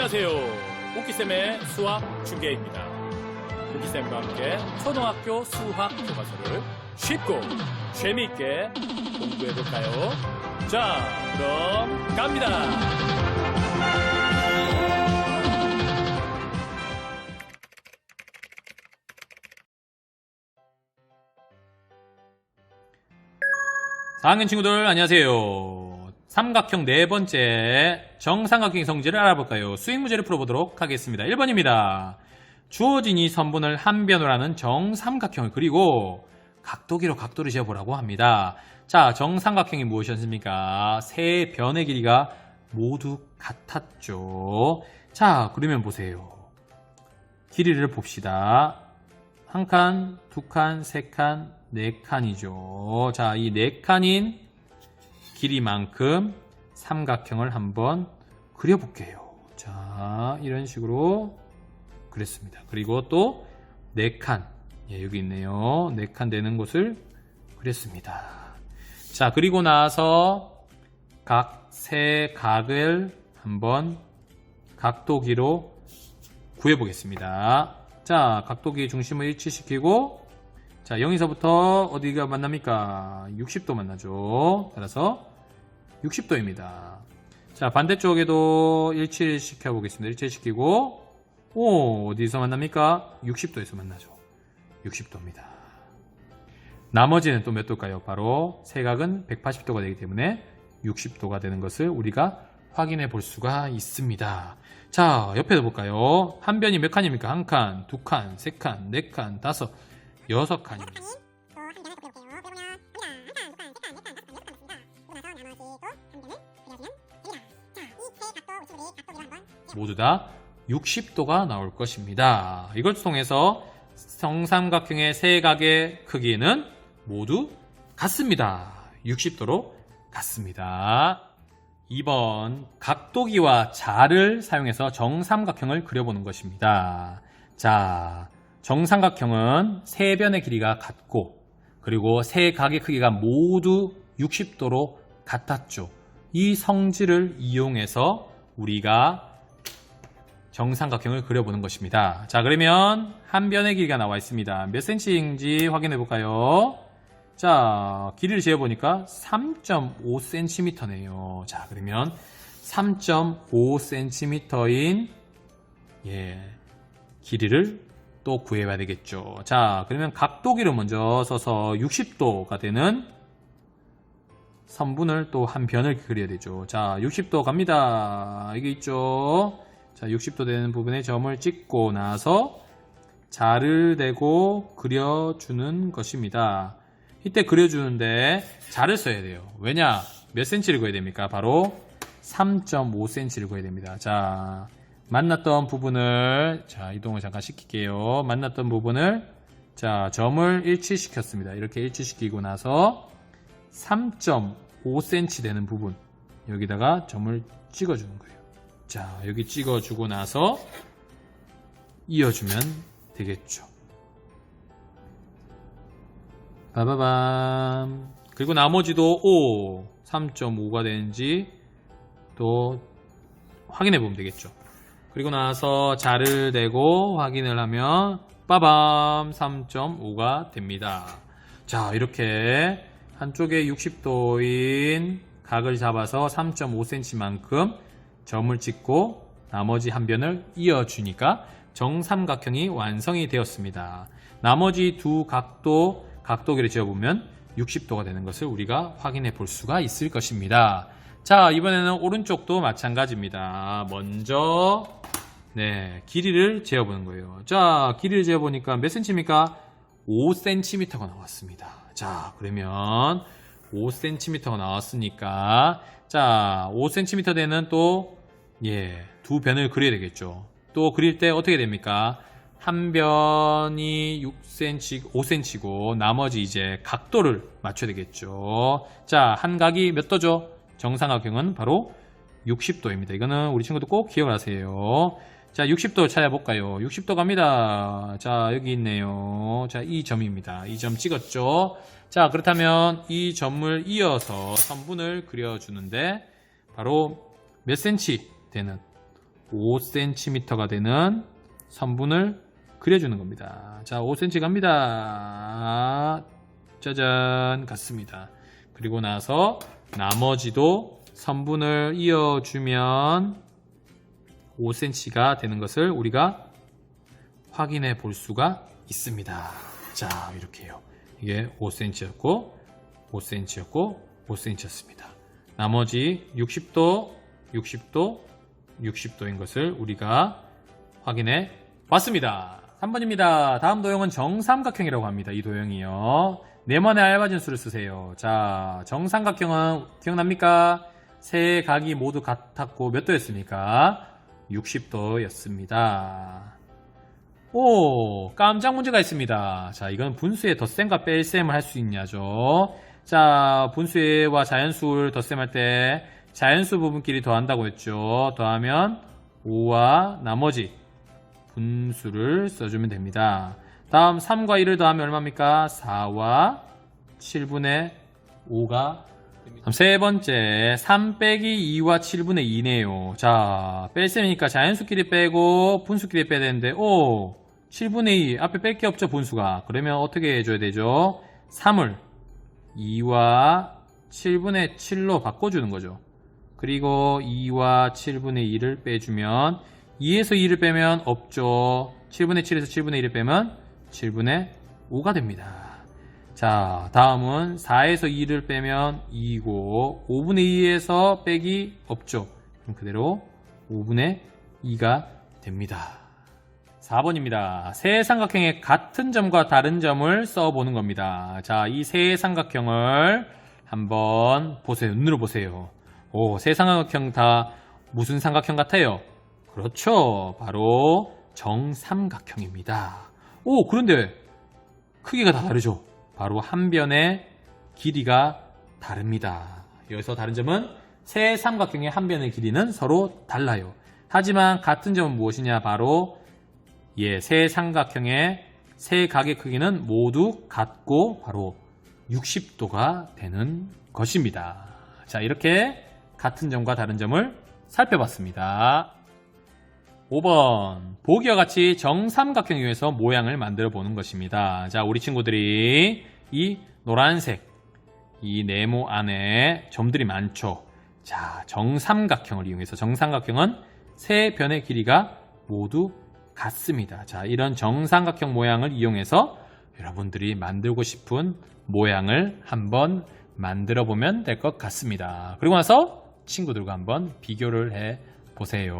안녕하세요. 오키쌤의 수학 중계입니다. 오키쌤과 함께 초등학교 수학 교과서를 쉽고 재미있게 공부해볼까요? 자, 그럼 갑니다. 사학년 친구들 안녕하세요. 삼각형 네 번째 정삼각형의 성질을 알아볼까요? 수익 문제를 풀어보도록 하겠습니다. 1번입니다. 주어진 이 선분을 한 하는 정삼각형을 그리고 각도기로 각도를 재보라고 합니다. 자, 정삼각형이 무엇이었습니까? 세 변의 길이가 모두 같았죠. 자, 그러면 보세요. 길이를 봅시다. 한 칸, 두 칸, 세 칸, 네 칸이죠. 자, 이 네 칸인 길이만큼 삼각형을 한번 그려볼게요. 자, 이런 식으로 그렸습니다. 그리고 또네 칸, 예, 여기 있네요. 네칸 되는 곳을 그렸습니다. 자, 그리고 나서 각 세 각을 한번 각도기로 구해보겠습니다. 자, 각도기의 중심을 일치시키고 자, 여기서부터 어디가 만납니까? 60도 만나죠. 따라서 60도입니다. 자, 반대쪽에도 일치를 시켜 보겠습니다. 일치시키고 오, 어디서 만납니까? 60도에서 만나죠. 60도입니다. 나머지는 또 몇 도일까요? 바로 세각은 180도가 되기 때문에 60도가 되는 것을 우리가 확인해 볼 수가 있습니다. 자, 옆에도 볼까요? 한 변이 몇 칸입니까? 한 칸, 두 칸, 세 칸, 네 칸, 다섯, 여섯 칸입니다. 모두 다 60도가 나올 것입니다. 이걸 통해서 정삼각형의 세 각의 크기는 모두 같습니다. 60도로 같습니다. 2번 각도기와 자를 사용해서 정삼각형을 그려보는 것입니다. 자, 정삼각형은 세 변의 길이가 같고 그리고 세 각의 크기가 모두 60도로 같았죠. 이 성질을 이용해서 우리가 정삼각형을 그려보는 것입니다. 자, 그러면 한 변의 길이가 나와 있습니다. 몇 cm인지 확인해 볼까요? 자, 길이를 재어보니까 3.5cm네요. 자, 그러면 3.5cm인 예, 길이를 또 구해봐야 되겠죠. 자, 그러면 각도기를 먼저 써서 60도가 되는 선분을 또 한 변을 그려야 되죠. 자, 60도 갑니다. 이게 있죠. 자, 60도 되는 부분에 점을 찍고 나서 자를 대고 그려주는 것입니다. 이때 그려주는데 자를 써야 돼요. 왜냐? 몇 cm를 구해야 됩니까? 바로 3.5cm를 구해야 됩니다. 자, 만났던 부분을 자, 이동을 잠깐 시킬게요. 만났던 부분을 자, 점을 일치시켰습니다. 이렇게 일치시키고 나서 3.5cm 되는 부분 여기다가 점을 찍어주는 거예요. 자, 여기 찍어주고 나서 이어주면 되겠죠. 바바밤. 그리고 나머지도 5, 3.5가 되는지 또 확인해 보면 되겠죠. 그리고 나서 자를 대고 확인을 하면 빠밤 3.5가 됩니다. 자, 이렇게 한쪽에 60도인 각을 잡아서 3.5cm만큼 점을 찍고 나머지 한 변을 이어주니까 정삼각형이 완성이 되었습니다. 나머지 두 각도 각도기를 지어보면 60도가 되는 것을 우리가 확인해 볼 수가 있을 것입니다. 자, 이번에는 오른쪽도 마찬가지입니다. 먼저 네, 길이를 재어보는 거예요. 자, 길이를 재어보니까 몇 cm입니까? 5cm가 나왔습니다. 자, 그러면 5cm가 나왔으니까 자, 5cm 되는 또 예, 두 변을 그려야 되겠죠. 또 그릴 때 어떻게 됩니까? 한 변이 6cm, 5cm고 나머지 이제 각도를 맞춰야 되겠죠. 자, 한 각이 몇 도죠? 정삼각형은 바로 60도입니다. 이거는 우리 친구들 꼭 기억하세요. 자, 60도 찾아볼까요? 60도 갑니다. 자, 여기 있네요. 자, 이 점입니다. 이 점 찍었죠? 자, 그렇다면 이 점을 이어서 선분을 그려주는데 바로 몇 cm 되는 5cm가 되는 선분을 그려주는 겁니다. 자, 5cm 갑니다. 짜잔, 같습니다. 그리고 나서 나머지도 선분을 이어주면 5cm가 되는 것을 우리가 확인해 볼 수가 있습니다. 자, 이렇게요. 이게 5cm였고, 5cm였고, 5cm였습니다. 나머지 60도, 60도, 60도인 것을 우리가 확인해 봤습니다. 3번입니다. 다음 도형은 정삼각형이라고 합니다. 이 도형이요. 네모의 알맞은 수를 쓰세요. 자, 정삼각형은 기억납니까? 세 각이 모두 같았고 몇 도였습니까? 60도였습니다. 오, 깜짝 문제가 있습니다. 자, 이건 분수의 덧셈과 뺄셈을 할 수 있냐죠. 자, 분수와 자연수를 덧셈할 때 자연수 부분끼리 더한다고 했죠. 더하면 5와 나머지 분수를 써주면 됩니다. 다음 3과 1을 더하면 얼마입니까? 4와 7분의 5가 다음 세 번째 3 빼기 2와 7분의 2네요. 자 뺄셈이니까 자연수끼리 빼고 분수끼리 빼야 되는데 오 7분의 2 앞에 뺄 게 없죠 분수가 그러면 어떻게 해줘야 되죠? 3을 2와 7분의 7로 바꿔주는 거죠. 그리고 2와 7분의 2를 빼주면 2에서 2를 빼면 없죠. 7분의 7에서 7분의 1을 빼면 7분의 5가 됩니다. 자, 다음은 4에서 2를 빼면 2고 5분의 2에서 빼기 없죠. 그럼 그대로 5분의 2가 됩니다. 4번입니다. 세 삼각형의 같은 점과 다른 점을 써보는 겁니다. 자, 이 세 삼각형을 한번 보세요. 눈으로 보세요. 오, 세 삼각형 다 무슨 삼각형 같아요? 그렇죠. 바로 정삼각형입니다. 오, 그런데 크기가 다 다르죠? 바로 한 변의 길이가 다릅니다. 여기서 다른 점은 세 삼각형의 한 변의 길이는 서로 달라요. 하지만 같은 점은 무엇이냐? 바로 예, 세 삼각형의 세 각의 크기는 모두 같고 바로 60도가 되는 것입니다. 자, 이렇게 같은 점과 다른 점을 살펴봤습니다. 5번 보기와 같이 정삼각형 위에서 모양을 만들어 보는 것입니다. 자, 우리 친구들이 이 노란색 이 네모 안에 점들이 많죠. 자, 정삼각형을 이용해서 정삼각형은 세 변의 길이가 모두 같습니다. 자, 이런 정삼각형 모양을 이용해서 여러분들이 만들고 싶은 모양을 한번 만들어 보면 될 것 같습니다. 그리고 나서 친구들과 한번 비교를 해 보세요.